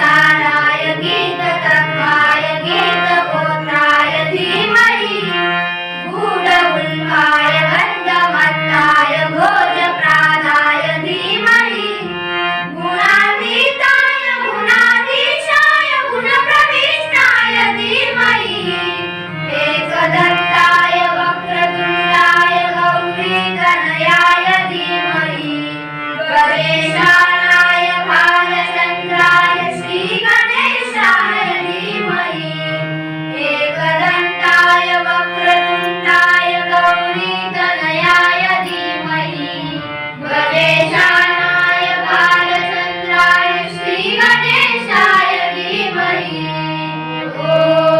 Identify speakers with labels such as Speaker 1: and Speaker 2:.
Speaker 1: साराय गीततत्त्वाय गीतगोत्राय धीमहि गूढगुल्काय गन्धमत्ताय भोजप्रादाय धीमहि गुणातीताय गुणाधीशाय गुणप्रविष्टाय धीमहि एकदत्ताय वक्रतुण्डाय गौरीगणयाय धीमहि Hare